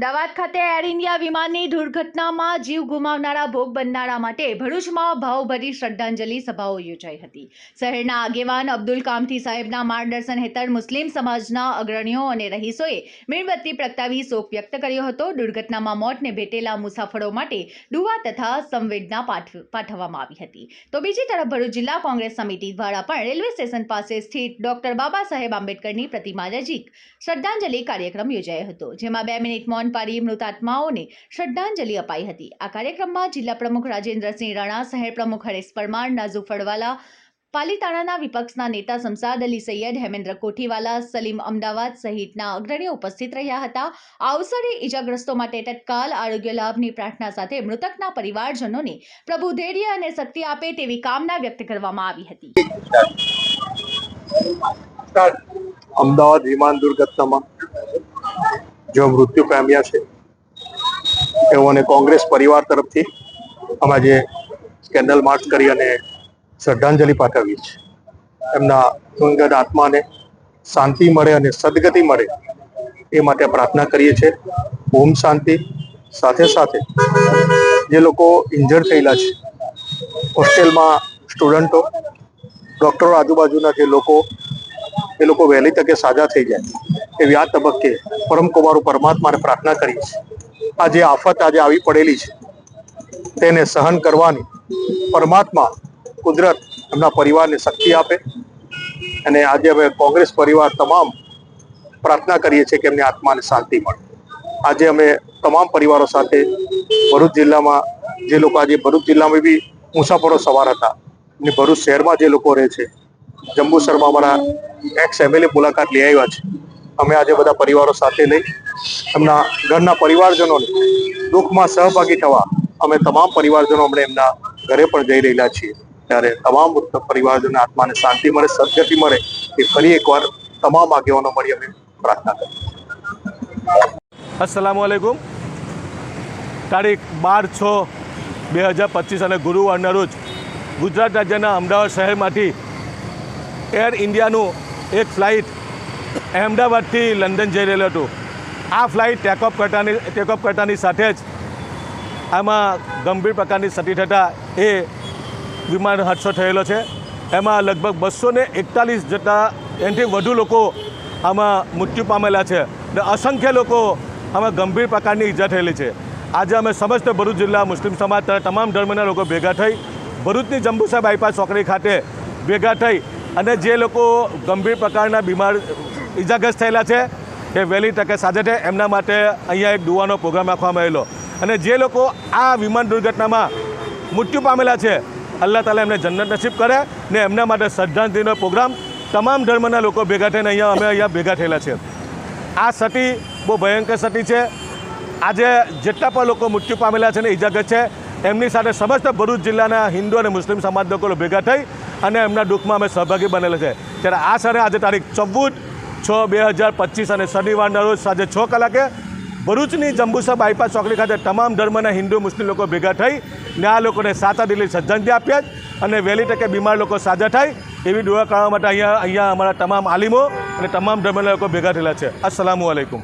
અમદાવાદ ખાતે air India વિમાનની દુર્ઘટનામાં જીવ ગુમાવનારા ભોગ બનનારા માટે ભરૂચમાં ભાવભરી શ્રદ્ધાંજલિ સભાઓ યોજાઈ હતી. શહેરના આગેવાન અબ્દુલ કામથી સાહેબના માર્ગદર્શન હેઠળ મુસ્લિમ સમાજના અગ્રણીઓ અને રહીશોએ મીણબત્તી પ્રગટાવી શોક વ્યક્ત કર્યો હતો. દુર્ઘટનામાં મોતને ભેટેલા મુસાફરો માટે દુવા તથા સંવેદના પાઠવ- પાઠવવામાં આવી હતી. તો બીજી તરફ ભરૂચ જિલ્લા કોંગ્રેસ સમિતિ દ્વારા પણ રેલવે સ્ટેશન પાસે સ્થિત ડોક્ટર બાબા સાહેબ આંબેડકરની પ્રતિમા નજીક શ્રદ્ધાંજલિ કાર્યક્રમ યોજાયો હતો, જેમાં બે મિનિટ મૌન પાડી મૃતાત્માઓને શ્રદ્ધાંજલિ અપાઈ હતી. આ કાર્યક્રમમાં જિલ્લા પ્રમુખ રાજેન્દ્રસિંહ રાણા, શહેર પ્રમુખ હરેશ પરમાર નાઝુ ફળવાલા, પાલીતાણાના વિપક્ષના નેતા શમસાદ અલી સૈયદ, હેમેન્દ્ર કોઠીવાલા, સલીમ અમદાવાદ સહિતના અગ્રણીઓ ઉપસ્થિત રહ્યા હતા. આ અવસરે ઇજાગ્રસ્તો માટે તત્કાલ આરોગ્ય લાભની પ્રાર્થના સાથે મૃતકના પરિવારજનોને પ્રભુ ધૈર્ય અને શક્તિ આપે તેવી કામના વ્યક્ત કરવામાં આવી હતી. અમદાવાદ વિમાન દુર્ઘટનામાં જો મૃત્યુ પામ્યા છે તેઓને કોંગ્રેસ પરિવાર તરફથી અમે આજે કેન્ડલ માર્ચ કરી અને શ્રદ્ધાંજલિ પાઠવીએ છીએ. એમના અંગત આત્માને શાંતિ મળે અને સદગતિ મળે એ માટે પ્રાર્થના કરીએ છીએ. ઓમ શાંતિ. સાથે સાથે જે લોકો ઇન્જર થયેલા છે હોસ્ટેલમાં સ્ટુડન્ટો ડૉક્ટરો આજુબાજુના જે લોકો, એ લોકો વહેલી તકે સાજા થઈ જાય. એવી આ તબક્કે પરમ કુમારો પરમાત્માને પ્રાર્થના કરીએ છીએ આ જે આફત આજે આવી પડેલી છે. તેને સહન કરવાની પરમાત્મા કુદરત એમના પરિવારને શક્તિ આપે અને આજે અમે કોંગ્રેસ પરિવાર તમામ પ્રાર્થના કરીએ છીએ કે એમની આત્માને શાંતિ મળે. આજે અમે તમામ પરિવારો સાથે ભરૂચ જિલ્લામાં જે લોકો આજે ભરૂચ જિલ્લામાં બી મુસાફરો સવાર હતા અને ભરૂચ શહેરમાં જે લોકો રહે છે, જંબુસરમાં અમારા એક્સ એમએલએ મુલાકાત લઈ આવ્યા છે. અમે આજે બધા પરિવારો સાથે લઈ એમના ઘરના પરિવારજનોને દુઃખમાં સહભાગી થવા અમે તમામ પરિવારજનો હમણાં એમના ઘરે પણ જઈ રહેલા છીએ. ત્યારે તમામ પરિવારજનો આત્માને શાંતિ મળે, સદગતિ મળે એ ફરી એકવાર તમામ આગેવાનો મળી અમે પ્રાર્થના કરી અસલામ વાલેકુમ તારીખ બાર છ બે હજાર પચીસ અને ગુરુવારના રોજ ગુજરાત રાજ્યના અમદાવાદ શહેરમાંથી એર ઇન્ડિયાનું એક ફ્લાઇટ અહેમદાબાદથી લંડન જઈ રહેલું હતું. આ ફ્લાઇટ ટેકઓફ કરતાની ટેકઓફ કરતાની સાથે જ આમાં ગંભીર પ્રકારની ક્ષતિ થતાં એ વિમાન હાદસો થયેલો છે. એમાં લગભગ બસો ને એકતાલીસ જેટલા એનાથી વધુ લોકો આમાં મૃત્યુ પામેલા છે અને અસંખ્ય લોકો આમાં ગંભીર પ્રકારની ઈજા થયેલી છે. આજે અમે સમસ્ત ભરૂચ જિલ્લા મુસ્લિમ સમાજ તમામ ધર્મના લોકો ભેગા થઈ ભરૂચની જંબુસા બાયપાસ ચોકડી ખાતે ભેગા થઈ અને જે લોકો ગંભીર પ્રકારના બીમાર ઈજાગ્રસ્ત થયેલા છે એ વહેલી તકે સાજે થાય એમના માટે અહીંયા એક દુવાનો પ્રોગ્રામ રાખવામાં આવેલો. અને જે લોકો આ વિમાન દુર્ઘટનામાં મૃત્યુ પામેલા છે, અલ્લાહ તાલા એમને જન્નત નસીબ કરે ને એમના માટે શ્રદ્ધાંજલિનો પ્રોગ્રામ તમામ ધર્મના લોકો ભેગા થઈને અહીંયા અમે અહીંયા ભેગા થયેલા છે આ સતી બહુ ભયંકર સતી છે. આજે જેટલા પણ લોકો મૃત્યુ પામેલા છે ને ઇજાગ્રસ્ત છે, એમની સાથે સમસ્ત ભરૂચ જિલ્લાના હિન્દુ અને મુસ્લિમ સમાજ લોકો ભેગા થઈ અને એમના દુઃખમાં અમે સહભાગી બનેલા છે. ત્યારે આ સરે આજે તારીખ ચૌદ છ બે હજાર પચીસ અને શનિવારના રોજ સાંજે છ કલાકે ભરૂચની જંબુસર બાયપાસ ચોકડી ખાતે તમામ ધર્મના હિન્દુ મુસ્લિમ લોકો ભેગા થઈ ને આ લોકોને સાતા દિલ્હી શ્રદ્ધાંજલિ આપ્યા અને વહેલી તકે બીમાર લોકો સાજા થાય એવી દુઆ કરવા માટે અહીંયા અહીંયા અમારા તમામ આલિમો અને તમામ ધર્મના લોકો ભેગા થયેલા છે. અસલામુ અલૈકુમ